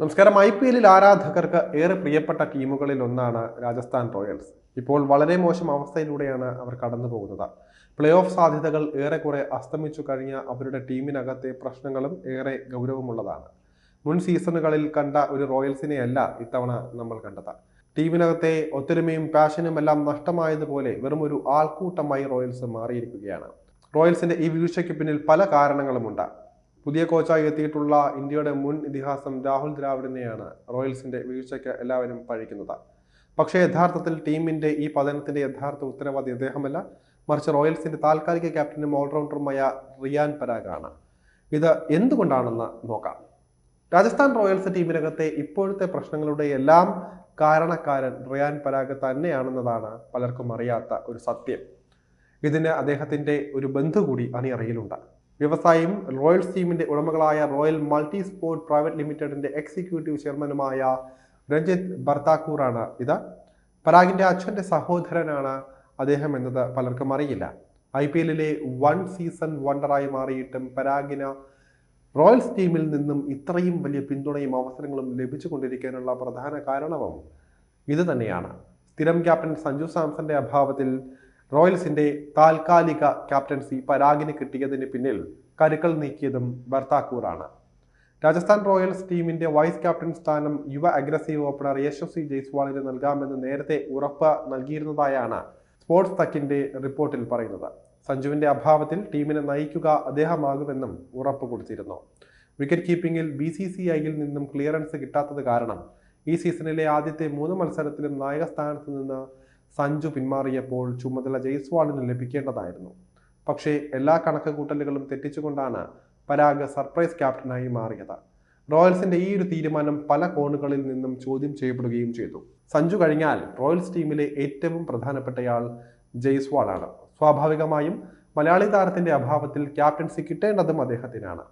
നമസ്കാരം. I P എല്ലിൽ ആരാധകർക്ക് ഏറെ പ്രിയപ്പെട്ട ടീമുകളിൽ ഒന്നാണ് രാജസ്ഥാൻ റോയൽസ്. ഇപ്പോൾ വളരെ മോശം അവസ്ഥയിലൂടെയാണ് അവർ കടന്നു പോകുന്നത്. പ്ലേ ഓഫ് സാധ്യതകൾ ഏറെക്കുറെ അസ്തമിച്ചു കഴിഞ്ഞ അവരുടെ ടീമിനകത്തെ പ്രശ്നങ്ങളും ഏറെ ഗൗരവമുള്ളതാണ്. മുൻ സീസണുകളിൽ കണ്ട ഒരു റോയൽസിനെയല്ല ഇത്തവണ നമ്മൾ കണ്ടത്. ടീമിനകത്തെ ഒത്തൊരുമയും പാഷനും എല്ലാം നഷ്ടമായതുപോലെ വെറും ഒരു ആൾക്കൂട്ടമായി റോയൽസ് മാറിയിരിക്കുകയാണ്. റോയൽസിന്റെ ഈ വീഴ്ചയ്ക്ക് പിന്നിൽ പല കാരണങ്ങളുമുണ്ട്. പുതിയ കോച്ചായി എത്തിയിട്ടുള്ള ഇന്ത്യയുടെ മുൻ ഇതിഹാസം രാഹുൽ ദ്രാവിഡിനെയാണ് റോയൽസിന്റെ വീഴ്ചയ്ക്ക് എല്ലാവരും പഴിക്കുന്നത്. പക്ഷേ യഥാർത്ഥത്തിൽ ടീമിന്റെ ഈ പതനത്തിന്റെ യഥാർത്ഥ ഉത്തരവാദി അദ്ദേഹമല്ല മറിച്ച് റോയൽസിന്റെ താൽക്കാലിക ക്യാപ്റ്റനും ഓൾറൗണ്ടറുമായ റിയാൻ പരാഗാണ്. ഇത് എന്തുകൊണ്ടാണെന്ന് നോക്കാം. രാജസ്ഥാൻ റോയൽസ് ടീമിനകത്തെ ഇപ്പോഴത്തെ പ്രശ്നങ്ങളുടെ എല്ലാം കാരണക്കാരൻ റിയാൻ പരാഗ് തന്നെയാണെന്നതാണ് പലർക്കും അറിയാത്ത ഒരു സത്യം. ഇതിന് അദ്ദേഹത്തിന്റെ ഒരു ബന്ധു കൂടി അണിയറയിലുണ്ട്. വ്യവസായിയും റോയൽ ടീമിന്റെ ഉടമകളായ റോയൽ മൾട്ടി സ്പോർട്ട് പ്രൈവറ്റ് ലിമിറ്റഡിന്റെ എക്സിക്യൂട്ടീവ് ചെയർമാനുമായ രഞ്ജിത്ത് ബർത്താക്കൂറാണ് ഇത്. പരാഗിന്റെ അച്ഛന്റെ സഹോദരനാണ് അദ്ദേഹം എന്നത് പലർക്കും അറിയില്ല. ഐ പി എല്ലിലെ വൺ സീസൺ വണ്ടറായി മാറിയിട്ടും പരാഗിന് റോയൽസ് ടീമിൽ നിന്നും ഇത്രയും വലിയ പിന്തുണയും അവസരങ്ങളും ലഭിച്ചുകൊണ്ടിരിക്കാനുള്ള പ്രധാന കാരണവും ഇത് തന്നെയാണ് സ്ഥിരം ക്യാപ്റ്റൻ സഞ്ജു സാംസന്റെ അഭാവത്തിൽ റോയൽസിന്റെ താൽക്കാലിക ക്യാപ്റ്റൻസി പരാഗിന് കിട്ടിയതിന് പിന്നിൽ കരുക്കൾ നീക്കിയതും ബർത്താക്കൂറാണ് രാജസ്ഥാൻ റോയൽസ് ടീമിന്റെ വൈസ് ക്യാപ്റ്റൻ സ്ഥാനം യുവ അഗ്രസീവ് ഓപ്പണർ യശസ്വി ജയ്സ്വാളിന് നൽകാമെന്ന് നേരത്തെ ഉറപ്പ് നൽകിയിരുന്നതായാണ് സ്പോർട്സ് തക്കിന്റെ റിപ്പോർട്ടിൽ പറയുന്നത്. സഞ്ജുവിന്റെ അഭാവത്തിൽ ടീമിനെ നയിക്കുക അദ്ദേഹമാകുമെന്നും ഉറപ്പ് കൊടുത്തിരുന്നു. വിക്കറ്റ് കീപ്പിംഗിൽ ബി സി സി ഐയിൽ നിന്നും ക്ലിയറൻസ് കിട്ടാത്തത് കാരണം ഈ സീസണിലെ ആദ്യത്തെ മൂന്ന് മത്സരത്തിലും നായക സ്ഥാനത്ത് നിന്ന് സഞ്ജു പിന്മാറിയപ്പോൾ ചുമതല ജയ്സ്വാളിന് ലഭിക്കേണ്ടതായിരുന്നു. പക്ഷേ എല്ലാ കണക്കുകൂട്ടലുകളും തെറ്റിച്ചുകൊണ്ടാണ് പരാഗ് സർപ്രൈസ് ക്യാപ്റ്റനായി മാറിയത്. റോയൽസിന്റെ ഈ ഒരു തീരുമാനം പല കോണുകളിൽ നിന്നും ചോദ്യം ചെയ്യപ്പെടുകയും ചെയ്തു. സഞ്ജു കഴിഞ്ഞാൽ റോയൽസ് ടീമിലെ ഏറ്റവും പ്രധാനപ്പെട്ടയാൾ ജയ്സ്വാളാണ്. സ്വാഭാവികമായും മലയാളി താരത്തിന്റെ അഭാവത്തിൽ ക്യാപ്റ്റൻസി കിട്ടേണ്ടതും അദ്ദേഹത്തിനാണ്.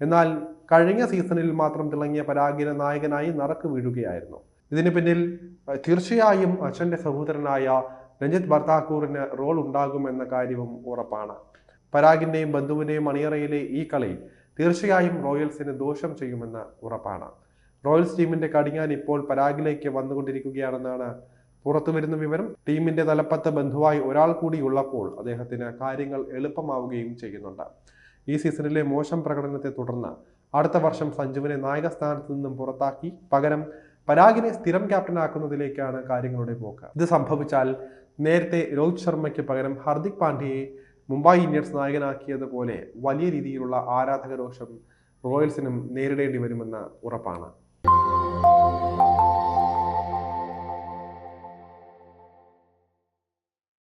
എന്നാൽ കഴിഞ്ഞ സീസണിൽ മാത്രം തിളങ്ങിയ പരാഗിന് നായകനായി നറക്ക് വീഴുകയായിരുന്നു. ഇതിന് പിന്നിൽ തീർച്ചയായും അച്ഛന്റെ സഹോദരനായ രഞ്ജിത്ത് ഭർത്താക്കൂറിന് റോൾ ഉണ്ടാകുമെന്ന കാര്യവും ഉറപ്പാണ്. പരാഗിന്റെയും ബന്ധുവിന്റെയും അണിയറയിലെ ഈ കളി തീർച്ചയായും റോയൽസിന് ദോഷം ചെയ്യുമെന്ന് ഉറപ്പാണ്. റോയൽസ് ടീമിന്റെ കടിഞ്ഞാൻ ഇപ്പോൾ പരാഗിലേക്ക് വന്നുകൊണ്ടിരിക്കുകയാണെന്നാണ് പുറത്തു വരുന്ന വിവരം. ടീമിന്റെ തലപ്പത്ത് ബന്ധുവായി ഒരാൾ കൂടി ഉള്ളപ്പോൾ അദ്ദേഹത്തിന് കാര്യങ്ങൾ എളുപ്പമാവുകയും ചെയ്യുന്നുണ്ട്. ഈ സീസണിലെ മോശം പ്രകടനത്തെ തുടർന്ന് അടുത്ത വർഷം സഞ്ജുവിനെ നായക സ്ഥാനത്ത് നിന്നും പുറത്താക്കി. പകരം പരാഗിനെ സ്ഥിരം ക്യാപ്റ്റനാക്കുന്നതിലേക്കാണ് കാര്യങ്ങളുടെ പോക്ക്. ഇത് സംഭവിച്ചാൽ നേരത്തെ രോഹിത് ശർമ്മയ്ക്ക് പകരം ഹർദിക് പാണ്ഡ്യയെ മുംബൈ ഇന്ത്യൻസ് നായകനാക്കിയതുപോലെ വലിയ രീതിയിലുള്ള ആരാധകരോഷം റോയൽസിനും നേരിടേണ്ടി വരുമെന്ന് ഉറപ്പാണ്.